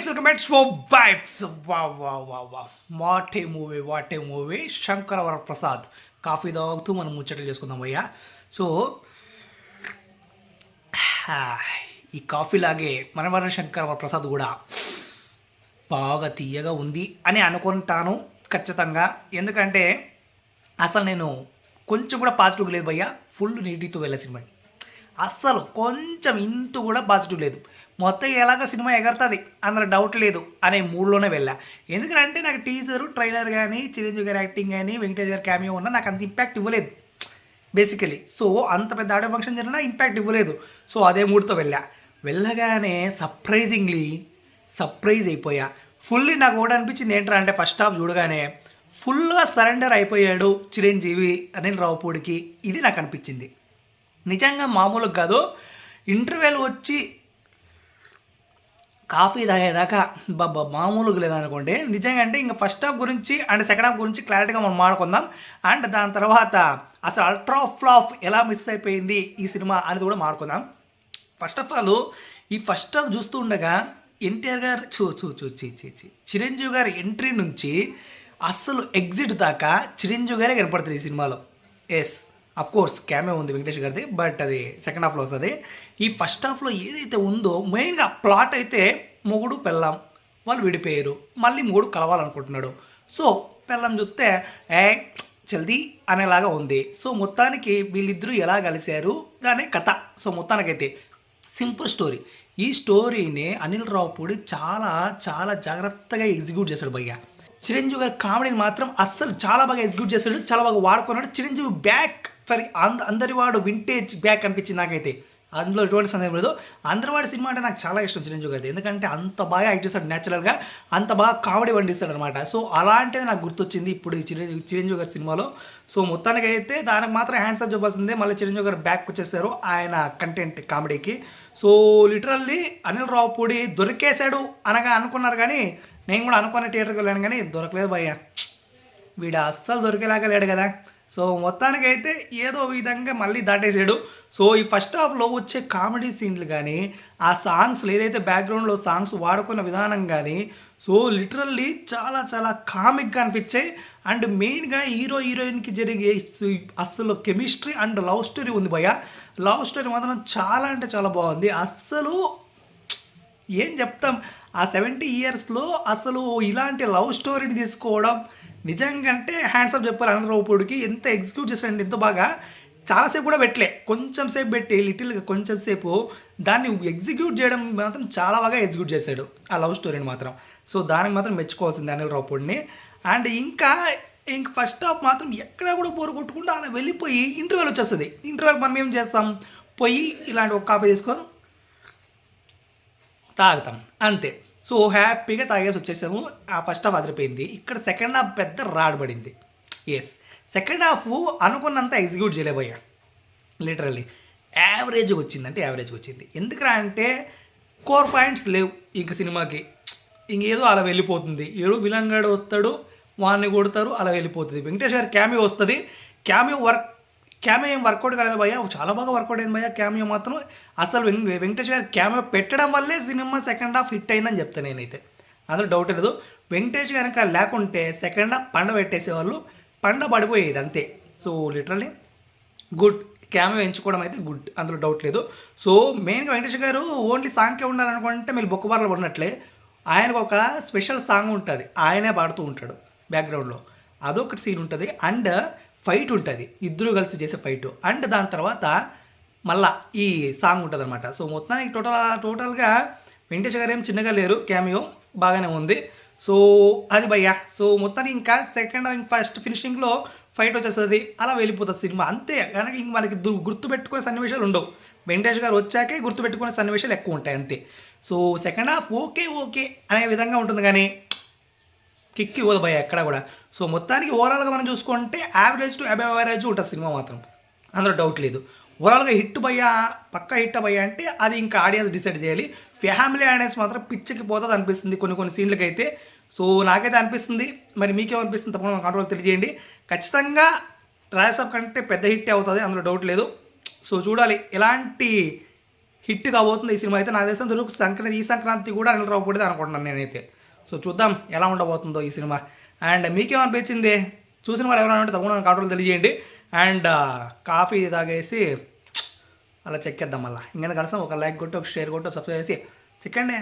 Guys welcome back show vibes what what what what what a movie what a movie Shankara Varaprasad coffee తాగుతూ మనం ముచ్చట్లు చేసుకుందాం అయ్యా. So ఈ coffee లాగే మనవర శంకర వరప్రసాద్ కూడా బాగా తీయగా ఉంది అని అనుకుంటాను ఖచ్చితంగా. ఎందుకంటే అసలు నేను కొంచెం కూడా పాజిటివ్ లేదు భయ్యా ఫుల్ నీటితో వెళ్ళే సినిమా అస్సలు కొంచెం ఇంత కూడా పాజిటివ్ లేదు. మొత్తం ఎలాగ సినిమా ఎగరుతుంది. అందులో డౌట్ లేదు అనే మూడ్లోనే వెళ్ళా. ఎందుకంటే నాకు టీజర్ ట్రైలర్ కానీ చిరంజీవి గారి యాక్టింగ్ కానీ వెంకటేష్ గారి క్యామియో ఉన్నా నాకు అంత ఇంపాక్ట్ ఇవ్వలేదు. బేసికలీ సో అంత పెద్ద ఆడియో ఫంక్షన్ జరిగినా ఇంపాక్ట్ ఇవ్వలేదు. సో అదే మూడ్తో వెళ్ళా. వెళ్ళగానే సర్ప్రైజింగ్లీ సర్ప్రైజ్ అయిపోయా. ఫుల్లీ నాకు కూడా అనిపించింది ఏంట్రా అంటే ఫస్ట్ హాఫ్ చూడగానే ఫుల్గా సరెండర్ అయిపోయాడు చిరంజీవి అనిల్ రావుపూడికి. ఇది నాకు అనిపించింది. నిజంగా మామూలుగా కాదు. ఇంటర్వెల్ వచ్చి కాఫీ తాగేదాకా బాబా మామూలుగా లేదనుకోండి. నిజంగా అంటే ఇంకా ఫస్ట్ హాఫ్ గురించి అండ్ సెకండ్ హాఫ్ గురించి క్లారిటీగా మనం మాట్లాడుకుందాం. అండ్ దాని తర్వాత అసలు అల్ట్రా ఫ్లాప్ ఎలా మిస్ అయిపోయింది ఈ సినిమా అనేది కూడా మాట్లాడుకుందాం. ఫస్ట్ ఆఫ్ ఆల్ ఈ ఫస్ట్ హాఫ్ చూస్తూ ఉండగా ఎన్టీఆర్ గారు చూ చూ చూ చీ చీ చీ చిరంజీవి గారి ఎంట్రీ నుంచి అస్సలు ఎగ్జిట్ దాకా చిరంజీవి గారే కనపడుతుంది ఈ సినిమాలో. ఎస్ కోర్స్ క్యామే ఉంది వెంకటేష్ గారిది బట్ అది సెకండ్ హాఫ్లో వస్తుంది. ఈ ఫస్ట్ హాఫ్లో ఏదైతే ఉందో మెయిన్గా ప్లాట్ అయితే మొగుడు పెళ్ళాం వాళ్ళు విడిపోయారు. మళ్ళీ మొగుడు కలవాలనుకుంటున్నాడు. సో పెళ్ళం చూస్తే ఏ జల్దీ అనేలాగా ఉంది. సో మొత్తానికి వీళ్ళిద్దరూ ఎలా కలిశారు? దాని కథ. సో మొత్తానికైతే సింపుల్ స్టోరీ. ఈ స్టోరీని అనిల్ రావుపూడి చాలా చాలా జాగ్రత్తగా ఎగ్జిక్యూట్ చేశాడు భయ్య. చిరంజీవి గారి కామెడీని మాత్రం అస్సలు చాలా బాగా ఎగ్జిక్యూట్ చేశాడు చాలా బాగా వాడుకున్నాడు. చిరంజీవి బ్యాక్ సారీ అంద అందరివాడు వింటేజ్ బ్యాక్ అనిపించింది నాకైతే. అందులో ఎటువంటి సందేహం లేదు. అందరివాడి సినిమా అంటే నాకు చాలా ఇష్టం చిరంజీవి గారి ఎందుకంటే అంత బాగా యాక్ట్ చేస్తాడు న్యాచురల్గా అంత బాగా కామెడీ వండిస్తాడు అనమాట సో అలాంటిది నాకు గుర్తొచ్చింది ఇప్పుడు ఈ చిరంజీవి చిరంజీవి గారి సినిమాలో. సో మొత్తానికి అయితే దానికి మాత్రం హ్యాండ్స్ అప్ చూపాల్సిందే మళ్ళీ చిరంజీవి గారు బ్యాక్ వచ్చేసారు ఆయన కంటెంట్ కామెడీకి. సో లిటరల్లీ అనిల్ రావుపూడి దొరికేశాడు అనగా అనుకున్నారు కానీ నేను కూడా అనుకున్న థియేటర్కి వెళ్ళాను కానీ దొరకలేదు భయ్య. వీడు అస్సలు దొరికేలాగా లేడు కదా. సో మొత్తానికి అయితే ఏదో విధంగా మళ్ళీ దాటేసాడు. సో ఈ ఫస్ట్ హాఫ్లో వచ్చే కామెడీ సీన్లు కానీ ఆ సాంగ్స్లో ఏదైతే బ్యాక్గ్రౌండ్లో సాంగ్స్ వాడుకున్న విధానం కానీ సో లిటరల్లీ చాలా చాలా కామిక్గా అనిపించాయి. అండ్ మెయిన్గా హీరో హీరోయిన్కి జరిగే అస్సలు కెమిస్ట్రీ అండ్ లవ్ స్టోరీ ఉంది భయ్య. లవ్ స్టోరీ మాత్రం చాలా అంటే చాలా బాగుంది. అస్సలు ఏం చెప్తాం? ఆ సెవెంటీ ఇయర్స్లో అసలు ఇలాంటి లవ్ స్టోరీని తీసుకోవడం నిజంగా అంటే హ్యాండ్సప్ చెప్పారు అనంతరావుపుడికి ఎంత ఎగ్జిక్యూట్ చేశారంటే ఎంతో బాగా. చాలాసేపు కూడా పెట్టలే. కొంచెం సేపు పెట్టి లిటిల్గా కొంచెం సేపు దాన్ని ఎగ్జిక్యూట్ చేయడం మాత్రం చాలా బాగా ఎగ్జిక్యూట్ చేశాడు. ఆ లవ్ స్టోరీని మాత్రం. సో దానికి మాత్రం మెచ్చుకోవాల్సింది అనిల్ రావుపూడిని అండ్ ఇంకా ఇంక ఫస్ట్ హాఫ్ మాత్రం ఎక్కడ కూడా బోరు కొట్టుకుంటూ అలా వెళ్ళిపోయి ఇంటర్వెల్ వచ్చేస్తుంది. ఇంటర్వెల్ మనం ఏం చేస్తాం? పోయి ఇలాంటి ఒక కాఫీ తీసుకొని తాగుతాం. అంతే. సో హ్యాపీగా తాగేసి వచ్చేసాము. ఆ ఫస్ట్ హాఫ్ అదిరిపోయింది. ఇక్కడ సెకండ్ హాఫ్ పెద్ద రాడబడింది ఎస్ సెకండ్ హాఫ్ అనుకున్నంత ఎగ్జిక్యూట్ చేయలేబోయా లిటరల్లీ యావరేజ్గా వచ్చింది. అంటే యావరేజ్గా వచ్చింది. ఎందుకురా అంటే కోర్ పాయింట్స్ లేవు ఇంక సినిమాకి. ఇంకేదో అలా వెళ్ళిపోతుంది. ఏడు విలంగాడు వస్తాడు వాడిని కొడతారు అలా వెళ్ళిపోతుంది. వెంకటేశ్వర గారి క్యామియో వస్తుంది. క్యామియో వర్క్ క్యామియో ఏం వర్కౌట్ కాలేదు భయ్య. చాలా బాగా వర్కౌట్ అయింది భయ్య క్యామియో మాత్రం. అసలు వెంకటేష్ గారు క్యామియో పెట్టడం వల్లే సినిమా సెకండ్ హాఫ్ హిట్ అయిందని చెప్తాను నేనైతే. అందులో డౌట్ లేదు. వెంకటేష్ కనుక లేకుంటే సెకండ్ హాఫ్ పండ పెట్టేసేవాళ్ళు. పండ పడిపోయేది అంతే. సో లిటరల్లీ గుడ్ క్యామియో ఎంచుకోవడం అయితే గుడ్ అందులో డౌట్ లేదు. సో మెయిన్గా వెంకటేష్ గారు ఓన్లీ సాంగ్కే ఉండాలనుకుంటే మీరు బొక్కబార్లో ఉన్నట్లే ఆయనకు ఒక స్పెషల్ సాంగ్ ఉంటుంది. ఆయనే పాడుతూ ఉంటాడు బ్యాక్గ్రౌండ్లో అదొకటి సీన్ ఉంటుంది. అండ్ ఫైట్ ఉంటుంది. ఇద్దరు కలిసి చేసే ఫైట్. అండ్ దాని తర్వాత మళ్ళా ఈ సాంగ్ ఉంటుంది అనమాట సో మొత్తానికి టోటల్ టోటల్గా వెంకటేష్ గారు ఏం చిన్నగా లేరు. క్యామియో బాగానే ఉంది. సో అది భయ్యా. సో మొత్తానికి ఇంకా సెకండ్ ఫస్ట్ ఫినిషింగ్లో ఫైట్ వచ్చేస్తుంది. అలా వెళ్ళిపోతుంది సినిమా. అంతే. కనుక ఇంక మనకి దు- గుర్తుపెట్టుకునే సన్నివేశాలు ఉండవు. వెంకటేష్ గారు వచ్చాకే గుర్తుపెట్టుకునే సన్నివేశాలు ఎక్కువ ఉంటాయి. అంతే. So second half okay okay అనే విధంగా ఉంటుంది కానీ కిక్ ఇవ్వదు భయ ఎక్కడ కూడా. సో మొత్తానికి ఓవరాల్గా మనం చూసుకుంటే యావరేజ్ టు అబవ్ యావరేజ్ ఉంటుంది సినిమా మాత్రం. అందులో డౌట్ లేదు. ఓవరాల్గా హిట్ భయ్యా పక్క హిట్ భయ్యా అంటే అది ఇంకా ఆడియన్స్ డిసైడ్ చేయాలి. ఫ్యామిలీ ఆడియన్స్ మాత్రం పిచ్చికి పోతుంది అనిపిస్తుంది కొన్ని కొన్ని సీన్లకి అయితే సో నాకైతే అనిపిస్తుంది. మరి మీకేమనిపిస్తుంది తప్పకుండా కంట్రోల్ తెలియజేయండి. ఖచ్చితంగా రాజసాబ్ కంటే పెద్ద హిట్ అవుతుంది అందులో డౌట్ లేదు. సో చూడాలి ఎలాంటి హిట్ కాబోతుంది ఈ సినిమా అయితే నా దేశం దొరుకు సంక్రాంతి ఈ సంక్రాంతి కూడా నిలరావకూడదు అనుకుంటున్నాను నేనైతే. సో చూద్దాం ఎలా ఉండబోతుందో ఈ సినిమా. అండ్ మీకేమనిపించింది? చూసిన వాళ్ళు ఎవరైనా ఉంటే తప్పకుండా కాటోలు తెలియజేయండి. అండ్ కాఫీ తాగేసి అలా చెక్కేద్దాం మళ్ళీ. ఇంకేం కలిసాం ఒక లైక్ కొట్టి ఒక షేర్ కొట్టి సబ్స్క్రైబ్ చేసి చెక్కండి